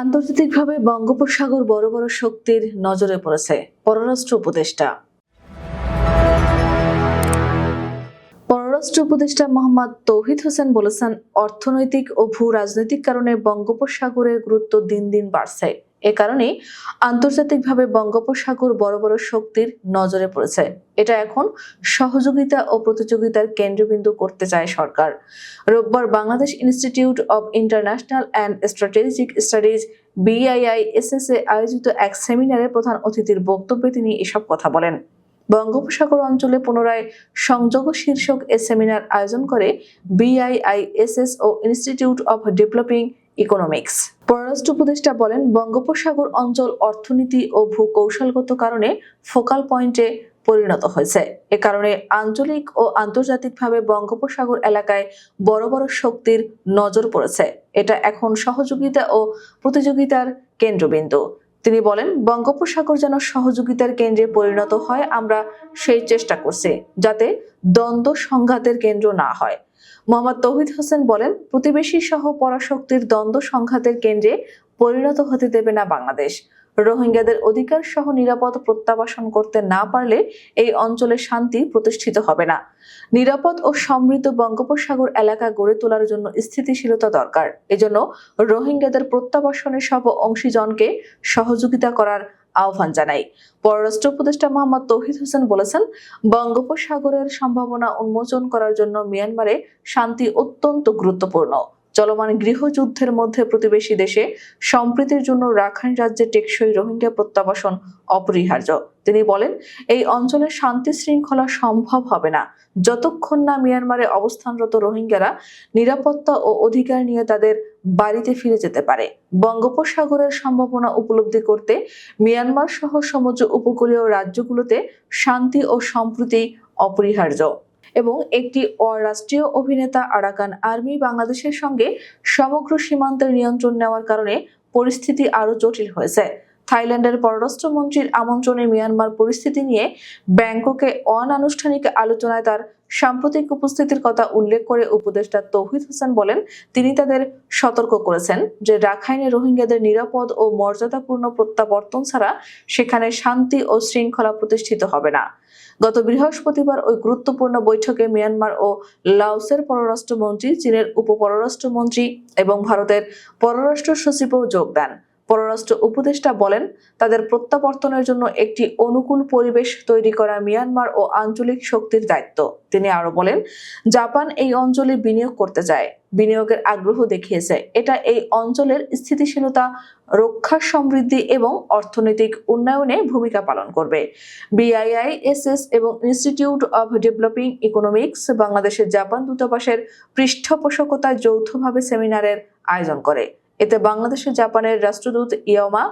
আন্তর্জাতিকভাবে বঙ্গোপসাগর বড় বড় শক্তির নজরে পড়েছে পররাষ্ট্র উপদেষ্টা। পররাষ্ট্র উপদেষ্টা মোহাম্মদ তৌহিদ হোসেন বলেছেন, অর্থনৈতিক ও ভূ রাজনৈতিক কারণে বঙ্গোপসাগরের গুরুত্ব দিন দিন বাড়ছে। এ কারণে আন্তর্জাতিকভাবে বঙ্গোপসাগর বড় বড় শক্তির নজরে পড়েছে। এটা এখন সহযোগিতা ও প্রতিযোগিতার কেন্দ্রবিন্দু করতে চায় সরকার। রোববার Bangladesh institute of international and strategic studies BIISS এ আয়োজিত এক সেমিনারে প্রধান অতিথির বক্তব্যে তিনি এসব কথা বলেন। বঙ্গোপসাগর অঞ্চলে পুনরায় সংযোগ শীর্ষক এ সেমিনার আয়োজন করে বিআইআইএসএস ও ইনস্টিটিউট অব ডেভেলপিং ইকোনমিক্স পররাষ্ট্র উপদেষ্টা বলেন, বঙ্গোপসাগর অঞ্চল অর্থনীতি ও ভূকৌশলগত কারণে ফোকাল পয়েন্টে পরিণত হয়েছে। এ কারণে আঞ্চলিক ও আন্তর্জাতিকভাবে বঙ্গোপসাগর এলাকায় বড় বড় শক্তির নজর পড়েছে। এটা এখন সহযোগিতা ও প্রতিযোগিতার কেন্দ্রবিন্দু। তিনি বলেন, বঙ্গোপসাগর যেন সহযোগিতার কেন্দ্রে পরিণত হয়, আমরা সেই চেষ্টা করছি, যাতে দ্বন্দ্ব সংঘাতের কেন্দ্র না হয়। মোহাম্মদ তৌহিদ হোসেন বলেন, প্রতিবেশী সহ পরাশক্তির দ্বন্দ্ব সংঘাতের কেন্দ্রে পরিণত হতে দেবে না বাংলাদেশ। রোহিঙ্গাদের অধিকার সহ নিরাপদ প্রত্যাবাসন করতে না পারলে এই অঞ্চলে শান্তি প্রতিষ্ঠিত হবে না। নিরাপদ ও সমৃদ্ধ বঙ্গোপসাগর এলাকা গড়ে তোলার জন্য স্থিতিশীলতা দরকার। এজন্য রোহিঙ্গাদের প্রত্যাবাসনে সব অংশীজনকে সহযোগিতা করার আহ্বান জানাই। পররাষ্ট্র উপদেষ্টা মোহাম্মদ তৌহিদ হোসেন বলেছেন, বঙ্গোপসাগরের সম্ভাবনা উন্মোচন করার জন্য মিয়ানমারে শান্তি অত্যন্ত গুরুত্বপূর্ণ। চলমান গৃহযুদ্ধের মধ্যে প্রতিবেশী দেশে সম্প্রীতির জন্য রাখাইন রাজ্যে টেকসই রোহিঙ্গা প্রত্যাবাসন অপরিহার্য। তিনি বলেন, এই অঞ্চলে শান্তি শৃঙ্খলা সম্ভব হবে না। যতক্ষণ না মিয়ানমারে অবস্থানরত রোহিঙ্গারা নিরাপত্তা ও অধিকার নিয়ে তাদের বাড়িতে ফিরে যেতে পারে। বঙ্গোপসাগরের সম্ভাবনা উপলব্ধি করতে মিয়ানমার সহ সমুদ্র উপকূলীয় রাজ্যগুলোতে শান্তি ও সম্প্রীতি অপরিহার্য। এবং একটি অরাষ্ট্রীয় অভিনেতা আরাকান আর্মি বাংলাদেশের সঙ্গে সমগ্র সীমান্তের নিয়ন্ত্রণ নেওয়ার কারণে পরিস্থিতি আরও জটিল হয়েছে। থাইল্যান্ডের পররাষ্ট্রমন্ত্রীর আমন্ত্রণে মিয়ানমার পরিস্থিতি নিয়ে ব্যাংককে অনানুষ্ঠানিক আলোচনায় তার সাম্প্রতিক উপস্থিতির কথা উল্লেখ করে উপদেষ্টা তৌহিদ হোসেন বলেন, তিনি তাদের সতর্ক করেছেন যে রাখাইনে রোহিঙ্গাদের নিরাপদ ও মর্যাদাপূর্ণ প্রত্যাবর্তন ছাড়া সেখানে শান্তি ও শৃঙ্খলা প্রতিষ্ঠিত হবে না। গত বৃহস্পতিবার ওই গুরুত্বপূর্ণ বৈঠকে মিয়ানমার ও লাওসের পররাষ্ট্রমন্ত্রী, চীনের উপপররাষ্ট্রমন্ত্রী এবং ভারতের পররাষ্ট্র সচিবও যোগ দেন। পররাষ্ট্র উপদেষ্টা বলেন, তাদের প্রত্যাবর্তনের জন্য একটি অনুকূল পরিবেশ তৈরি করা মিয়ানমার ও আঞ্চলিক শক্তির দায়িত্ব। তিনি আরও বলেন, জাপান এই অঞ্চলে বিনিয়োগ করতে চায়, বিনিয়োগের আগ্রহ দেখিয়েছে। এটা এই অঞ্চলের স্থিতিশীলতা, রক্ষা সমৃদ্ধি এবং অর্থনৈতিক উন্নয়নে ভূমিকা পালন করবে। বিআইআই বিআইআইএসএস এবং ইনস্টিটিউট অব ডেভেলপিং ইকোনমিক্স বাংলাদেশের জাপান দূতাবাসের পৃষ্ঠপোষকতায় যৌথভাবে সেমিনারের আয়োজন করে। এতে বাংলাদেশে জাপানের রাষ্ট্রদূত ইয়মা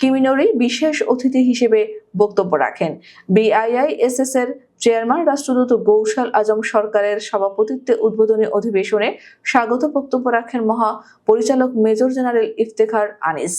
কিমিনোরি বিশেষ অতিথি হিসেবে বক্তব্য রাখেন। বিআইআইএসএস এর চেয়ারম্যান রাষ্ট্রদূত গৌশাল আজম সরকারের সভাপতিত্বে উদ্বোধনী অধিবেশনে স্বাগত বক্তব্য রাখেন মহাপরিচালক মেজর জেনারেল ইফতেখার আনিস।